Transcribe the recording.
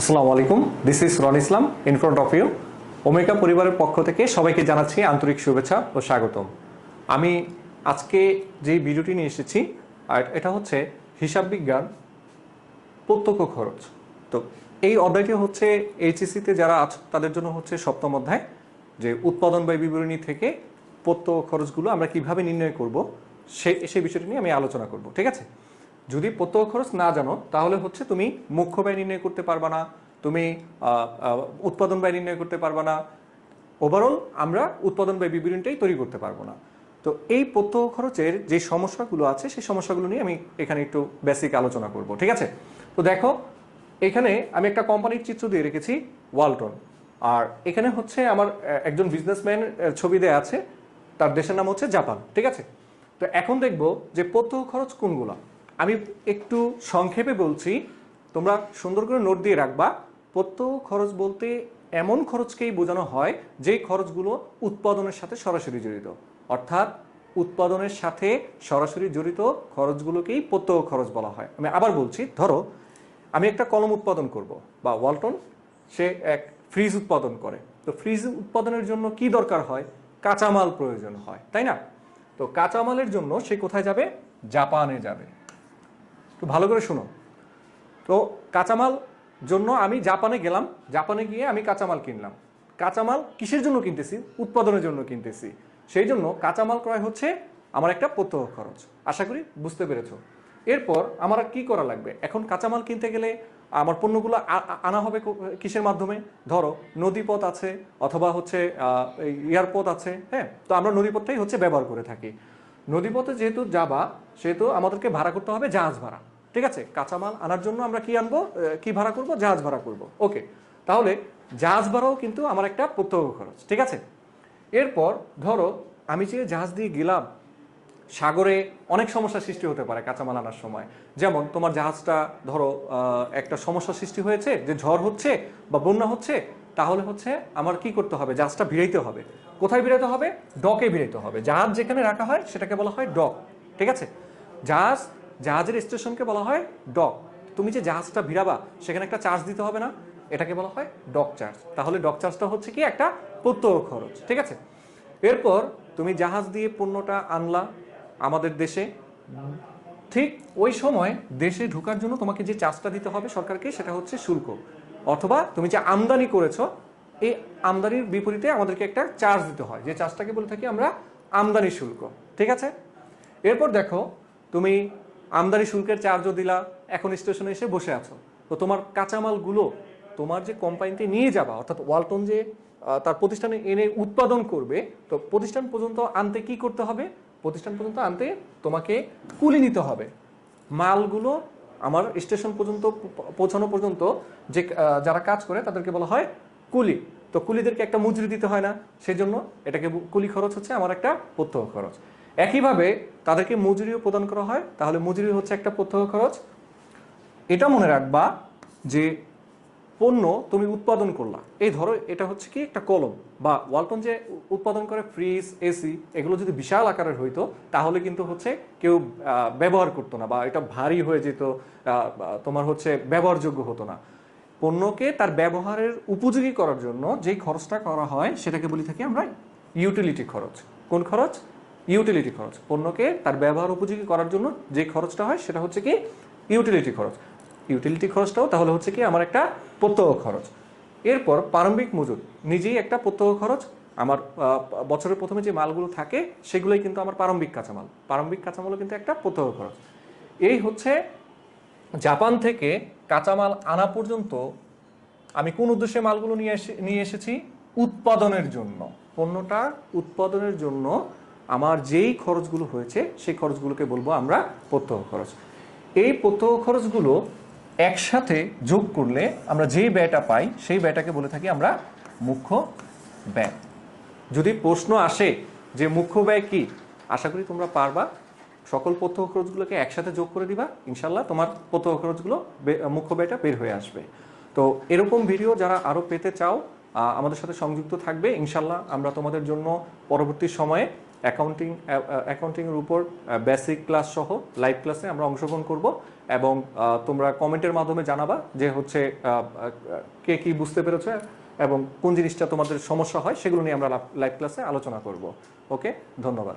আসসালামু আলাইকুম। This is Ron Islam in front of you ওমেকা পরিবারের পক্ষ থেকে সবাইকে জানাচ্ছি আন্তরিক শুভেচ্ছা ও স্বাগতম। আমি আজকে যে ভিডিওটি নিয়ে এসেছি, আর এটা হচ্ছে হিসাব বিজ্ঞান প্রত্যক্ষ খরচ। তো এই অধ্যায়টি হচ্ছে এইচএসিতে যারা আছে, তাদের জন্য হচ্ছে সপ্তম অধ্যায়, যে উৎপাদন ব্যয় বিবরণী থেকে প্রত্যক্ষ খরচগুলো আমরা কীভাবে নির্ণয় করব, সে সেই বিষয়টি নিয়ে আমি আলোচনা করব, ঠিক আছে? যদি প্রত্যক্ষ খরচ না জানো, তাহলে হচ্ছে তুমি মুখ্য ব্যয় নির্ণয় করতে পারবা না, তুমি উৎপাদন ব্যয় নির্ণয় করতে পারবা না। ওভারঅল আমরা উৎপাদন ব্যয় বিবরণীটাই তৈরি করতে পারব না। তো এই প্রত্যক্ষ খরচের যে সমস্যাগুলো আছে, সেই সমস্যাগুলো নিয়ে আমি এখানে একটু বেসিক আলোচনা করব, ঠিক আছে? তো দেখো, এখানে আমি একটা কোম্পানির চিত্র দিয়ে রেখেছি ওয়ালটন আর এখানে হচ্ছে আমার একজন বিজনেসম্যান ছবি দেয়া আছে, তার দেশের নাম হচ্ছে জাপান, ঠিক আছে? তো এখন দেখব যে প্রত্যক্ষ খরচ কোনগুলো? আমি একটু সংক্ষেপে বলছি, তোমরা সুন্দর করে নোট দিয়ে রাখবা প্রত্যক্ষ খরচ বলতে এমন খরচকেই বোঝানো হয় যে খরচগুলো উৎপাদনের সাথে সরাসরি জড়িত। অর্থাৎ উৎপাদনের সাথে সরাসরি জড়িত খরচগুলোকেই প্রত্যক্ষ খরচ বলা হয়। আমি আবার বলছি, ধরো, আমি একটা কলম উৎপাদন করব, বা ওয়ালটন, সে এক ফ্রিজ উৎপাদন করে। তো ফ্রিজ উৎপাদনের জন্য কি দরকার হয়? কাঁচামাল প্রয়োজন হয়, তাই না? তো কাঁচামালের জন্য সে কোথায় যাবে? জাপানে যাবে। তো ভালো করে শুনো। তো কাঁচামাল জন্য আমি জাপানে গেলাম, জাপানে গিয়ে আমি কাঁচামাল কিনলাম। কাঁচামাল কিসের জন্য কিনতেছি? উৎপাদনের জন্য কিনতেছি। সেই জন্য কাঁচামাল ক্রয় হচ্ছে আমার একটা প্রত্যহ খরচ। আশা করি বুঝতে পেরেছ। এরপর আমার কি করা লাগবে? এখন কাঁচামাল কিনতে গেলে আমার পণ্যগুলো আনা হবে কিসের মাধ্যমে? ধরো, নদীপথ আছে অথবা হচ্ছে এয়ারপথ আছে হ্যাঁ? তো আমরা নদীপথটাই হচ্ছে ব্যবহার করে থাকি। নদীপথে যেহেতু যাবা, সেহেতু আমাদেরকে ভাড়া করতে হবে জাহাজ ভাড়া। ঠিক আছে? কাঁচামাল আনার জন্য আমরা কি আনব? কি ভাড়া করব? জাহাজ ভাড়া করব। ওকে, তাহলে জাহাজ ভাড়াও কিন্তু আমার একটা প্রত্যক্ষ খরচ, ঠিক আছে? এরপর ধরো আমি যে জাহাজ দিয়ে গেলাম, সাগরে অনেক সমস্যার সৃষ্টি হতে পারে কাঁচামাল আনার সময়। যেমন তোমার জাহাজটা ধরো একটা সমস্যা সৃষ্টি হয়েছে, যে ঝড় হচ্ছে বা বন্যা হচ্ছে, তাহলে হচ্ছে আমার কি করতে হবে? জাহাজটা ভিড়াইতে হবে। কোথায় ভিড়াইতে হবে? ডকে ভিড়াইতে হবে। জাহাজ যেখানে রাখা হয়, সেটাকে বলা হয় ডক, ঠিক আছে? জাহাজ জাহাজের স্টেশনকে বলা হয় ডক। তুমি যে জাহাজটা ভিড়াবা, সেখানে একটা চার্জ দিতে হবে না। এটাকে বলা হয় ডক চার্জ তাহলে ডক চার্জটা হচ্ছে কি? একটা প্রত্যক্ষ খরচ, ঠিক আছে? এরপর তুমি জাহাজ দিয়ে পণ্যটা আনলা আমাদের দেশে। ঠিক ওই সময় দেশে ঢোকার জন্য তোমাকে যে চার্জটা দিতে হবে সরকারকে, সেটা হচ্ছে শুল্ক। অথবা তুমি যে আমদানি করেছ, এই আমদানির বিপরীতে আমাদেরকে একটা চার্জ দিতে হয়। যে চার্জটাকে বলে থাকি আমরা আমদানি শুল্ক, ঠিক আছে? এরপর দেখো, তুমি আমদানি শুল্কের চার্জও দিলা, এখন স্টেশনে এসে বসে আছো। তো তোমার কাঁচামালগুলো তোমার যে কোম্পানিতে নিয়ে যাবা, অর্থাৎ ওয়ালটন যে তার প্রতিষ্ঠানে এনে উৎপাদন করবে, তো প্রতিষ্ঠান পর্যন্ত আনতে কি করতে হবে? প্রতিষ্ঠান পর্যন্ত আনতে তোমাকে কুলি নিতে হবে। মালগুলো আমার স্টেশন পর্যন্ত পৌঁছানো পর্যন্ত যে যারা কাজ করে তাদেরকে বলা হয় কুলি। তো কুলিদেরকে একটা মজুরি দিতে হয় না সেই জন্য এটাকে কুলি খরচ হচ্ছে আমার একটা প্রত্যহ খরচ। একইভাবে তাদেরকে মজুরিও প্রদান করা হয়। তাহলে মজুরি হচ্ছে একটা প্রত্যক্ষ খরচ। এটা মনে রাখবা যে পণ্য তুমি উৎপাদন করলা। এই ধরো এটা হচ্ছে কি একটা কলম বা ওয়ালটন যে উৎপাদন করে, ফ্রিজ, এসি, এগুলো যদি বিশাল আকারের হইতো, তাহলে কিন্তু হচ্ছে কেউ ব্যবহার করতো না বা এটা ভারী হয়ে যেত তোমার হচ্ছে ব্যবহারযোগ্য হতো না। পণ্যকে তার ব্যবহারের উপযোগী করার জন্য যেই খরচটা করা হয়, সেটাকে বলি থাকি আমরা ইউটিলিটি খরচ। কোন খরচ? ইউটিলিটি খরচ। পণ্যকে তার ব্যবহার উপযোগী করার জন্য যে খরচটা হয় সেটা হচ্ছে কি ইউটিলিটি খরচ। ইউটিলিটি খরচটাও তাহলে হচ্ছে কি আমার একটা প্রত্যহ খরচ। এরপর প্রারম্ভিক মজুদ নিজেই একটা প্রত্যহ খরচ। আমার বছরের প্রথমে যে মালগুলো থাকে সেগুলোই কিন্তু আমার প্রারম্ভিক কাঁচামাল। প্রারম্ভিক কাঁচামালও কিন্তু একটা প্রত্যহ খরচ। এই হচ্ছে জাপান থেকে কাঁচামাল আনা পর্যন্ত আমি কোন উদ্দেশ্যে মালগুলো নিয়ে এসে, নিয়ে এসেছি? উৎপাদনের জন্য। পণ্যটা উৎপাদনের জন্য আমার যেই খরচগুলো হয়েছে, সেই খরচগুলোকে বলব আমরা প্রত্যহ খরচ। এই প্রত্যহ খরচগুলো একসাথে যোগ করলে আমরা যেই ব্যয়টা পাই, সেই ব্যয়টাকে বলে থাকি আমরা মুখ্য ব্যয়। যদি প্রশ্ন আসে যে মুখ্য ব্যয় কি, আশা করি তোমরা পারবা। সকল প্রত্যক্ষ খরচগুলোকে একসাথে যোগ করে দিবা ইনশাল্লাহ তোমার প্রত্যক্ষ খরচগুলো মুখ্য ব্যয়টা বের হয়ে আসবে। তো এরকম ভিডিও যারা আরও পেতে চাও আমাদের সাথে সংযুক্ত থাকবে ইনশাল্লাহ আমরা তোমাদের জন্য পরবর্তী সময়ে অ্যাকাউন্টিং অ্যাকাউন্টিংয়ের উপর বেসিক ক্লাস সহ লাইভ ক্লাসে আমরা অংশগ্রহণ করব এবং তোমরা কমেন্টের মাধ্যমে জানাবা যে হচ্ছে কে কি বুঝতে পেরেছে এবং কোন জিনিসটা তোমাদের সমস্যা হয় সেগুলো নিয়ে আমরা লাইভ ক্লাসে আলোচনা করব। ওকে ধন্যবাদ।